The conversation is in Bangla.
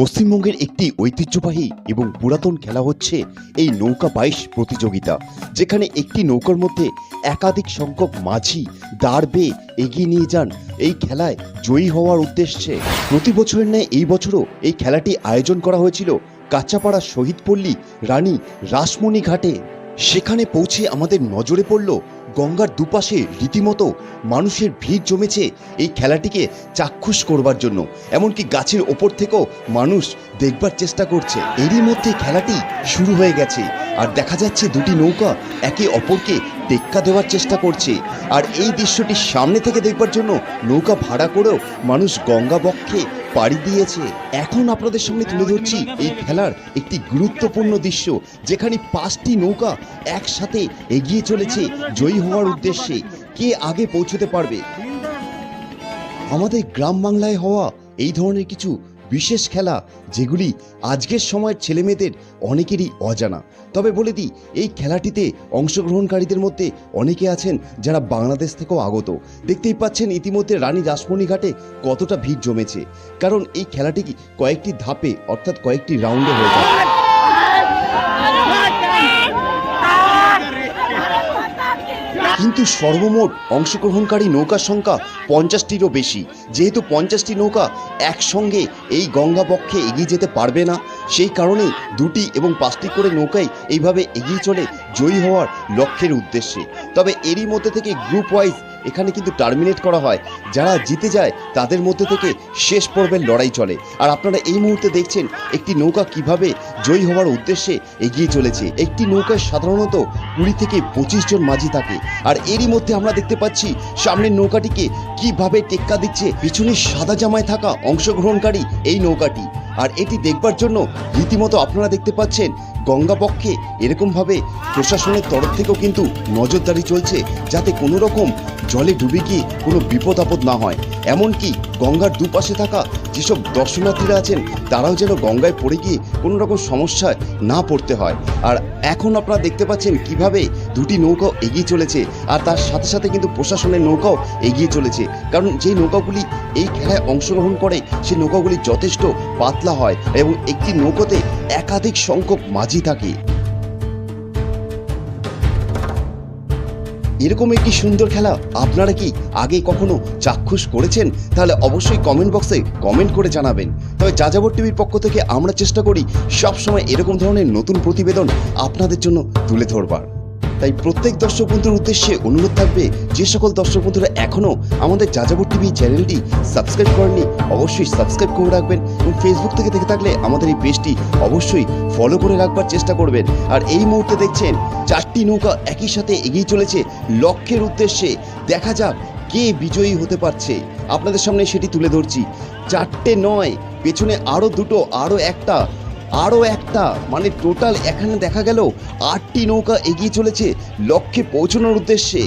পশ্চিমবঙ্গের একটি ঐতিহ্যবাহী এবং পুরাতন খেলা হচ্ছে এই নৌকা বাইশ প্রতিযোগিতা, যেখানে একটি নৌকার মধ্যে একাধিক সংখ্যক মাঝি, দাঁড় বেয়ে এগিয়ে নিয়ে যান। এই খেলায় জয়ী হওয়ার উদ্দেশ্যে প্রতি বছরের ন্যায় এই বছরও এই খেলাটি আয়োজন করা হয়েছিল কাঁচাপাড়া শহীদপল্লী রানী রাসমণি ঘাটে। সেখানে পৌঁছে আমাদের নজরে পড়ল গঙ্গার দুপাশে রীতিমতো মানুষের ভিড় জমেছে এই খেলাটিকে চাক্ষুষ করবার জন্য। এমনকি গাছের ওপর থেকেও মানুষ দেখবার চেষ্টা করছে। এরই মধ্যে খেলাটি শুরু হয়ে গেছে আর দেখা যাচ্ছে দুটি নৌকা একে অপরকে টেক্কা দেওয়ার চেষ্টা করছে। আর এই দৃশ্যটি সামনে থেকে দেখবার জন্য নৌকা ভাড়া করেও মানুষ গঙ্গা বক্ষে পাড়ি দিয়েছে। এখন আপনাদের সামনে তুলে ধরছি এই খেলার একটি গুরুত্বপূর্ণ দৃশ্য, যেখানে পাঁচটি নৌকা একসাথে এগিয়ে চলেছে জয়ী হওয়ার উদ্দেশ্যে। কে আগে পৌঁছতে পারবে? আমাদের গ্রাম বাংলায় হওয়া এই ধরনের কিছু বিশেষ খেলা যেগুলি আজকের সময়ের ছেলেমেয়েদের অনেকেরই অজানা। তবে বলে দিই, এই খেলাটিতে অংশগ্রহণকারীদের মধ্যে অনেকে আছেন যারা বাংলাদেশ থেকেও আগত। দেখতেই পাচ্ছেন ইতিমধ্যে রানী রাসমণি ঘাটে কতটা ভিড় জমেছে। কারণ এই খেলাটি কয়েকটি ধাপে অর্থাৎ কয়েকটি রাউন্ডে হয়ে থাকে। কিন্তু সর্বমোট অংশগ্রহণকারী নৌকার সংখ্যা পঞ্চাশটিরও বেশি। যেহেতু পঞ্চাশটি নৌকা একসঙ্গে এই গঙ্গা পক্ষে এগিয়ে যেতে পারবে না, সেই কারণেই দুটি এবং পাঁচটি করে নৌকাই এইভাবে এগিয়ে চলে জয়ী হওয়ার লক্ষ্যের উদ্দেশ্যে। তবে এরই মধ্যে থেকে গ্রুপ ওয়াইজ এখানে কিন্তু টার্মিনেট করা হয়। যারা জিতে যায়, তাদের মধ্যে থেকে শেষ পর্বের লড়াই চলে। আর আপনারা এই মুহূর্তে দেখছেন একটি নৌকা কীভাবে জয়ী হওয়ার উদ্দেশ্যে এগিয়ে চলেছে। একটি নৌকায় সাধারণত কুড়ি থেকে পঁচিশ জন মাঝি থাকে। আর এরই মধ্যে আমরা দেখতে পাচ্ছি, সামনের নৌকাটিকে কীভাবে টেক্কা দিচ্ছে, পিছনে সাদা জামায় থাকা অংশগ্রহণকারী এই নৌকাটি। আর এটি দেখবার জন্য রীতিমতো আপনারা দেখতে পাচ্ছেন গঙ্গাপক্ষে এরকমভাবে প্রশাসনের তরফ থেকেও কিন্তু নজরদারি চলছে যাতে কোনো রকম জলে ডুবে গিয়ে কোনো বিপদ আপদ না হয়। এমনকি গঙ্গার দুপাশে থাকা যেসব দর্শনার্থীরা আছেন, তারাও যেন গঙ্গায় পড়ে গিয়ে কোনো রকম সমস্যায় না পড়তে হয়। আর এখন আপনারা দেখতে পাচ্ছেন কীভাবে দুটি নৌকাও এগিয়ে চলেছে আর তার সাথে সাথে কিন্তু প্রশাসনের নৌকাও এগিয়ে চলেছে। কারণ যেই নৌকাগুলি এই খেলায় অংশগ্রহণ করে, সেই নৌকাগুলি যথেষ্ট পাতলা হয় এবং একটি নৌকোতে একাধিক সংখ্যক মাঝি থাকে। এরকম একটি সুন্দর খেলা আপনারা কি আগে কখনো চাক্ষুষ করেছেন? তাহলে অবশ্যই কমেন্ট বক্সে কমেন্ট করে জানাবেন। তবে যাযাবর টিভির পক্ষ থেকে আমরা চেষ্টা করি সবসময় এরকম ধরনের নতুন প্রতিবেদন আপনাদের জন্য তুলে ধরবার। তাই প্রত্যেক দর্শক বন্ধুর উদ্দেশ্যে অনুরোধ থাকবে, যে সকল দর্শক বন্ধুরা এখনও আমাদের যাযাবর টিভি চ্যানেলটি সাবস্ক্রাইব করেননি, অবশ্যই সাবস্ক্রাইব করে রাখবেন এবং ফেসবুক থেকে দেখে থাকলে আমাদের এই পেজটি অবশ্যই ফলো করে রাখবার চেষ্টা করবেন। আর এই মুহূর্তে দেখছেন, চারটি নৌকা একই সাথে এগিয়ে চলেছে। লক্ষ্যের উদ্দেশ্যে দেখা যাক কে বিজয়ী হতে পারছে। আপনাদের সামনে সেটি তুলে ধরছি। চারটে নয়, পেছনে আরও দুটো আরও একটা আরও একটা মানে টোটাল এখানে দেখা গেল আটটি নৌকা এগিয়ে চলেছে লক্ষ্যে পৌঁছানোর উদ্দেশ্যে।